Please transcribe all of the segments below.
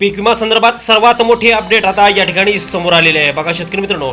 पीक विमा संदर्भात सर्वात मोठी अपडेट आता या ठिकाणी समोर आलेली आहे. बघा शेतकरी मित्रांनो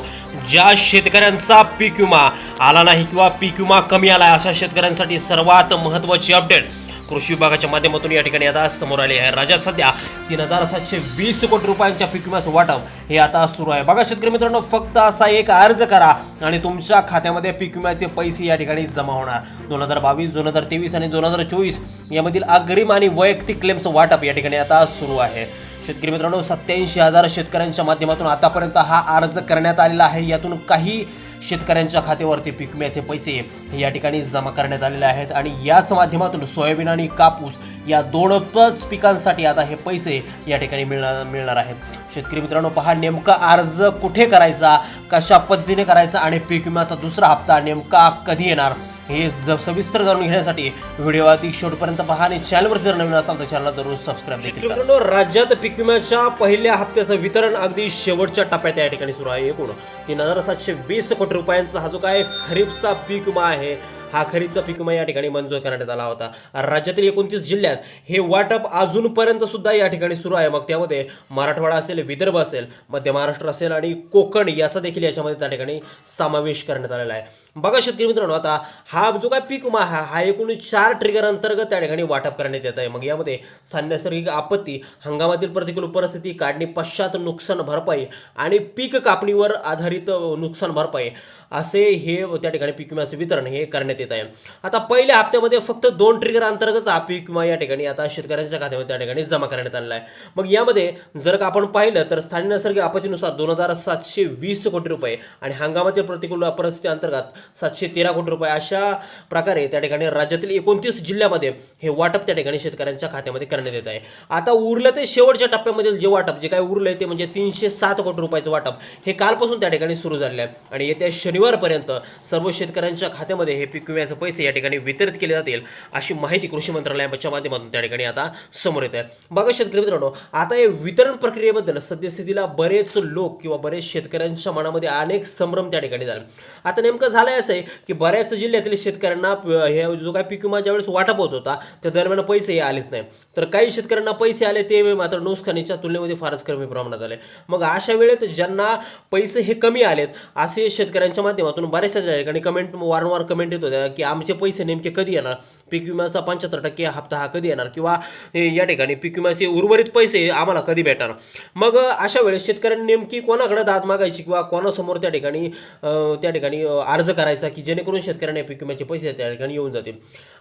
ज्या शेतकऱ्यांचा पीक विमा आला नाही किंवा पीक विमा कमी आला आहे अशा शेतकऱ्यांसाठी सर्वात महत्त्वाची अपडेट कृषी विभागाच्या माध्यमातून या ठिकाणी आता समोर आली आहे. राज्यात सध्या तीन हजार सातशे वीस कोटी रुपयांच्या पीक विम्याचं वाटप हे आता सुरू आहे. बघा शेतकरी मित्रांनो फक्त असा एक अर्ज करा आणि तुमच्या खात्यामध्ये पीक विम्याचे पैसे या ठिकाणी जमा होणार. दोन हजार बावीस दोन हजार तेवीस आणि दोन हजार चोवीस यामधील अग्रिम आणि वैयक्तिक क्लेमचं वाटप या ठिकाणी आता सुरू आहे. शेतकरी मित्रांनो सत्याऐंशी हजार शेतकऱ्यांच्या माध्यमातून आतापर्यंत हा अर्ज करण्यात आलेला आहे. यातून काही शेतकऱ्यांच्या खात्यावरती पीक विम्याचे पैसे या ठिकाणी जमा करण्यात आलेले आहेत. आणि याच माध्यमातून सोयाबीन आणि कापूस या दोनच पिकांसाठी आता हे पैसे या ठिकाणी मिळणार मिळणार आहेत. शेतकरी मित्रांनो पहा नेमका अर्ज कुठे करायचा कशा पद्धतीने करायचा आणि पीक विम्याचा दुसरा हप्ता नेमका कधी येणार? हे सविस्तर जाणून घेण्यासाठी व्हिडिओ आधी शेवटपर्यंत पहा आणि चॅनलवर जर नवीन असाल तर चॅनलला जरूर सबस्क्राईब देखील राज्यात पीक विम्याच्या पहिल्या हप्त्याचं वितरण अगदी शेवटच्या टप्प्यात या ठिकाणी सुरू आहे. एकूण तीन हजार सातशे वीस कोटी रुपयांचा हा जो काय खरीपचा पीक विमा आहे हा खरीपचा पीक विमा या ठिकाणी मंजूर करण्यात आला होता. राज्यातील एकोणतीस जिल्ह्यात हे वाटप अजूनपर्यंत सुद्धा या ठिकाणी सुरू आहे. मग त्यामध्ये मराठवाडा असेल विदर्भ असेल मध्य महाराष्ट्र असेल आणि कोकण याचा देखील याच्यामध्ये त्या ठिकाणी समावेश करण्यात आलेला आहे. बघा शेतकरी मित्रांनो आता हा जो काय पीक विमा हा हा एकूण चार ट्रिगर अंतर्गत त्या ठिकाणी वाटप करण्यात येत आहे. मग यामध्ये नैसर्गिक आपत्ती हंगामातील प्रतिकूल परिस्थिती काढणी पश्चात नुकसान भरपाई आणि पीक कापणीवर आधारित नुकसान भरपाई असे हे त्या ठिकाणी पीक विम्याचे वितरण हे करण्यात येत आहे आता पहिल्या हप्त्यामध्ये फक्त दोन ट्रिगर अंतर्गत हा पीक विमा या ठिकाणी आता शेतकऱ्यांच्या खात्यामध्ये त्या ठिकाणी जमा करण्यात आलेला आहे. मग यामध्ये जर का आपण पाहिलं तर स्थानिक नैसर्गिक आपत्तीनुसार दोन हजार सातशे वीस कोटी रुपये आणि हंगामातील प्रतिकूल परिस्थिती अंतर्गत सातशे तेरा कोटी रुपये अशा प्रकारे त्या ठिकाणी राज्यातील एकोणतीस जिल्ह्यामध्ये हे वाटप त्या ठिकाणी शेतकऱ्यांच्या खात्यामध्ये करण्यात येत आहे. आता उरलं ते शेवटच्या टप्प्यामधील जे वाटप जे काय उरलंय ते म्हणजे तीनशे सात कोटी रुपयाचं वाटप हे कालपासून त्या ठिकाणी सुरू झालेलं आहे. आणि येत्या शनिवारपर्यंत सर्व शेतकऱ्यांच्या खात्यामध्ये हे पीक विम्याचे पैसे या ठिकाणी वितरित केले जातील अशी माहिती कृषी मंत्रालयाच्या माध्यमातून त्या ठिकाणी आता समोर येत आहे बघा शेतकरी मित्रांनो आता हे वितरण प्रक्रियेबद्दल सद्यस्थितीला बरेच लोक किंवा बरेच शेतकऱ्यांच्या मनामध्ये अनेक संभ्रम त्या ठिकाणी झाले. आता नेमकं झालं असं आहे की बऱ्याच जिल्ह्यातील शेतकऱ्यांना हे जो काय पीक विमा ज्यावेळेस वाटप होत होता त्या दरम्यान पैसे आलेच नाही. तर काही शेतकऱ्यांना पैसे आले ते मात्र नुकसानीच्या तुलनेमध्ये फारच कमी प्रमाणात आले. मग अशा वेळेत ज्यांना पैसे हे कमी आलेत असे शेतकऱ्यांच्या माध्यमातून बऱ्याचशा ठिकाणी कमेंट वारंवार कमेंट येत होत्या. की आमचे पैसे नेमके कधी येणार? पीक विम्याचा पंच्याहत्तर टक्के हप्ता हा कधी येणार? किंवा या ठिकाणी पीक विम्याचे उर्वरित पैसे आम्हाला कधी भेटणार? मग अशा वेळेस शेतकऱ्यांनी नेमकी कोणाकडे दाद मागायची किंवा कोणासमोर त्या ठिकाणी त्या ठिकाणी अर्ज करायचा की जेणेकरून शेतकऱ्यांना पीक विम्याचे पैसे त्या ठिकाणी येऊन जातील?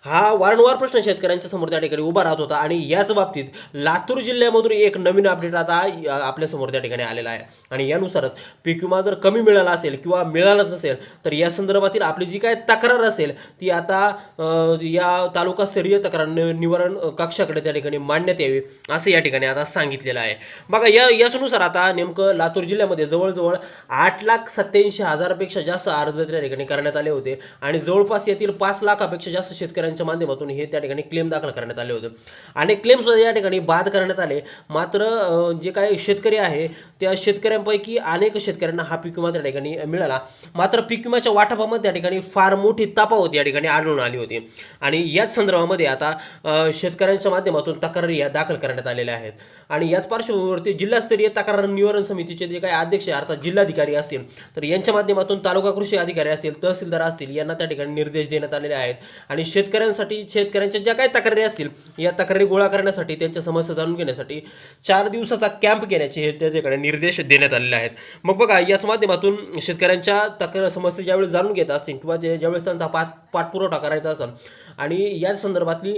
हा वारंवार प्रश्न शेतकऱ्यांच्या समोर त्या ठिकाणी उभा राहत होता आणि याच बाबतीत लातूर जिल्ह्यामधून एक नवीन अपडेट आता आपल्यासमोर त्या ठिकाणी आलेला आहे. आणि यानुसारच पीक विमा जर कमी मिळाला असेल किंवा मिळालाच नसेल तर या संदर्भातील आपली जी काय तक्रार असेल ती आता या तालुकास्तरीय तक्रार निवारण कक्षाकडे त्या ठिकाणी मांडण्यात यावी असं या ठिकाणी आता सांगितलेलं आहे. बघा या याचनुसार आता नेमकं लातूर जिल्ह्यामध्ये जवळजवळ आठ लाख सत्याऐंशी हजारापेक्षा जास्त अर्ज त्या ठिकाणी करण्यात आले होते आणि जवळपास येथील पाच लाखापेक्षा जास्त शेतकऱ्यांच्या माध्यमातून हे त्या ठिकाणी क्लेम दाखल करण्यात आले होते. आणि क्लेम सुद्धा या ठिकाणी बाद करण्यात आले. मात्र जे काही शेतकरी आहे त्या शेतकऱ्यांपैकी अनेक शेतकऱ्यांना हा पीक विमा त्या ठिकाणी मिळाला. मात्र पीक विम्याच्या वाटपामध्ये त्या ठिकाणी फार मोठी तफावत या ठिकाणी आढळून आली होती. आणि याच संदर्भामध्ये आता शेतकऱ्यांच्या माध्यमातून तक्रारी या दाखल करण्यात आलेल्या आहेत. आणि याच पार्श्वभूमीवरती जिल्हास्तरीय तक्रार निवारण समितीचे जे काही अध्यक्ष अर्थात जिल्हाधिकारी असतील तर यांच्या माध्यमातून तालुका कृषी अधिकारी असतील तहसीलदार असतील यांना त्या ठिकाणी निर्देश देण्यात आलेले आहेत. आणि शेतकऱ्यांसाठी शेतकऱ्यांच्या ज्या काही तक्रारी असतील या तक्रारी गोळा करण्यासाठी त्यांच्या समस्या जाणून घेण्यासाठी चार दिवसाचा कॅम्प घेण्याचे हे त्या ठिकाणी निर्देश देण्यात आलेले आहेत. मग बघा याच माध्यमातून शेतकऱ्यांच्या तक्रार समस्या ज्यावेळेस जाणून घेत असतील किंवा जे ज्यावेळेस त्यांचा पाठ पाठपुरवठा करायचा असेल आणि याच संदर्भातली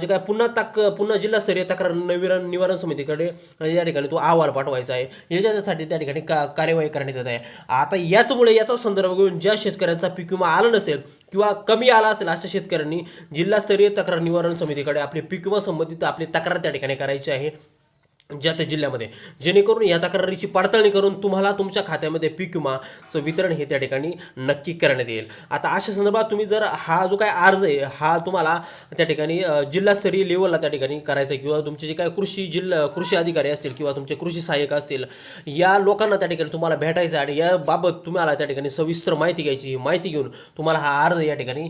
जे काय पुन्हा तक पुन्हा जिल्हास्तरीय तक्रार निवारण निवारण समितीकडे या ठिकाणी तो अहवाल पाठवायचा आहे. याच्यासाठी त्या ठिकाणी का कार्यवाही करण्यात येत आहे. आता याचमुळे याचा संदर्भ घेऊन ज्या शेतकऱ्यांचा पीक विमा आला नसेल किंवा कमी आला असेल अशा शेतकऱ्यांनी जिल्हास्तरीय तक्रार निवारण समितीकडे आपली पीक विमा संबंधित आपली तक्रार त्या ठिकाणी करायची आहे. ज्या त्या जिल्ह्यामध्ये. जेणेकरून या तक्रारीची पडताळणी करून तुम्हाला तुमच्या खात्यामध्ये पीक विमाचं वितरण हे त्या ठिकाणी नक्की करण्यात येईल. आता अशा संदर्भात तुम्ही जर हा जो काय अर्ज आहे हा तुम्हाला त्या ठिकाणी जिल्हास्तरीय लेवलला त्या ठिकाणी करायचा आहे किंवा तुमचे जे काय कृषी जिल्हा कृषी अधिकारी असतील किंवा तुमचे कृषी सहाय्यक असतील या लोकांना त्या ठिकाणी तुम्हाला भेटायचं आहे आणि याबाबत तुम्हाला त्या ठिकाणी सविस्तर माहिती घ्यायची ही माहिती घेऊन तुम्हाला हा अर्ज या ठिकाणी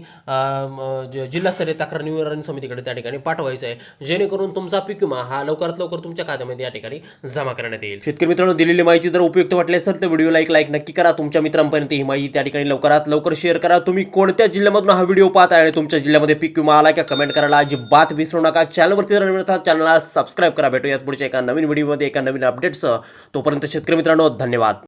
जिल्हास्तरीय तक्रार निवारण समितीकडे त्या ठिकाणी पाठवायचा आहे. जेणेकरून तुमचा पीक विमा हा लवकरात लवकर तुमच्या खात्यात खात्यामध्ये या ठिकाणी जमा करण्यात येईल. शेतकरी मित्रांनो दिलेली माहिती जर उपयुक्त वाटली असेल तर व्हिडिओला एक लाईक नक्की करा. तुमच्या मित्रांपर्यंत ही माहिती त्या ठिकाणी लवकरात लवकर शेअर करा. तुम्ही कोणत्या जिल्ह्यामधून हा व्हिडिओ पाहत आहे आणि तुमच्या जिल्ह्यामध्ये पीक विमा आला का कमेंट करायला अजिबात विसरू नका. चॅनलवरती जर नवीन चॅनलला सबस्क्राईब करा. भेटूयात पुढच्या एका नवीन व्हिडिओमध्ये एका नवीन अपडेटसह तोपर्यंत शेतकरी मित्रांनो धन्यवाद.